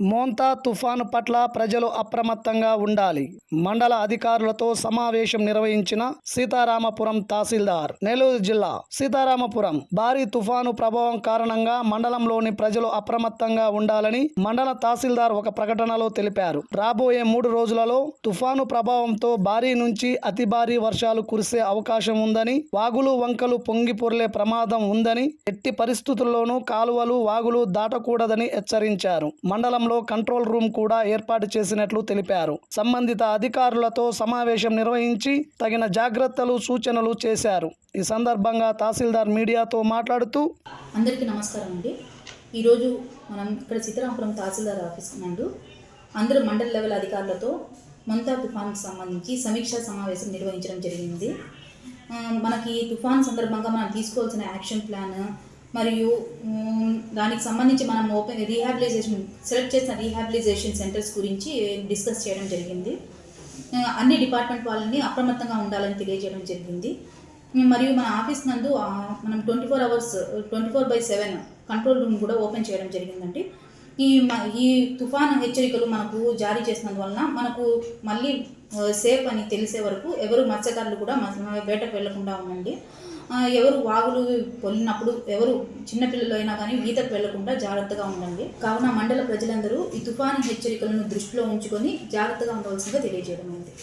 మోంతా తుఫాను పట్ల ప్రజలు అప్రమత్తంగా ఉండాలి. మండల అధికారులతో సమావేశం నిర్వహించిన సీతారామపురం తహసీల్దార్ నెల్లూరు జిల్లా సీతారామపురం భారీ తుఫాను ప్రభావం కారణంగా మండలంలోని ప్రజలు అప్రమత్తంగా ఉండాలని మండల తహసీల్దార్ ఒక ప్రకటనలో తెలిపారు. రాబోయే మూడు రోజులలో తుఫాను ప్రభావంతో భారీ నుంచి అతి భారీ వర్షాలు కురిసే అవకాశం ఉందని వాగులు వంకలు పొంగి పొర్లే ప్రమాదం ఉందని ఎట్టి పరిస్థితుల్లోనూ కాలువలు వాగులు దాటకూడదని హెచ్చరించారు. మండలంలో కంట్రోల్ రూమ్ కూడా ఏర్పాటు చేసినట్లు తెలిపారు. సంబంధిత అధికారులతో సమావేశం నిర్వహించి తగిన జాగ్రత్తలు సూచనలు చేశారు. ఈ సందర్భంగా తహసీల్దార్ మీడియాతో మాట్లాడుతూ అందరికీ నమస్కారం అండి. ఈరోజు మనం ఇక్కడ సీతారాంపురం తహసీల్దార్ ఆఫీస్ నందు అందరూ మండల లెవెల్ అధికారులతో మొంతా తుఫాన్కి సంబంధించి సమీక్షా సమావేశం నిర్వహించడం జరిగింది. మనకి ఈ తుఫాన్ సందర్భంగా మనం తీసుకోవాల్సిన యాక్షన్ ప్లాన్ మరియు దానికి సంబంధించి మనం ఓపెన్ రీహాబిలైజేషన్ సెలెక్ట్ చేసిన రీహాబిలైజేషన్ సెంటర్స్ గురించి డిస్కస్ చేయడం జరిగింది. అన్ని డిపార్ట్మెంట్ వాళ్ళని అప్రమత్తంగా ఉండాలని తెలియజేయడం జరిగింది. మరియు మన ఆఫీస్ నందు మనం twenty four hours twenty four by seven control room కూడా ఓపెన్ చేయడం జరిగిందండి. ఈ మ- ఈ తుఫాను హెచ్చరికలు మనకు జారీ చేసినందువలన మనకు మళ్ళీ సేఫ్ అని తెలిసే వరకు ఎవరు మత్స్యకారులు కూడా బయటకు వేటకు వెళ్ళకుండా ఉండండి. ఎవరు వాగులు పొల్లినప్పుడు ఎవరు చిన్నపిల్లలు అయినా కానీ ఈతకు వెళ్ళకుండా జాగ్రత్తగా ఉండండి. కావున మండల ప్రజలందరూ ఈ తుఫాను హెచ్చరికలను దృష్టిలో ఉంచుకొని జాగ్రత్తగా ఉండవలసిందిగా తెలియజేయడం అయింది.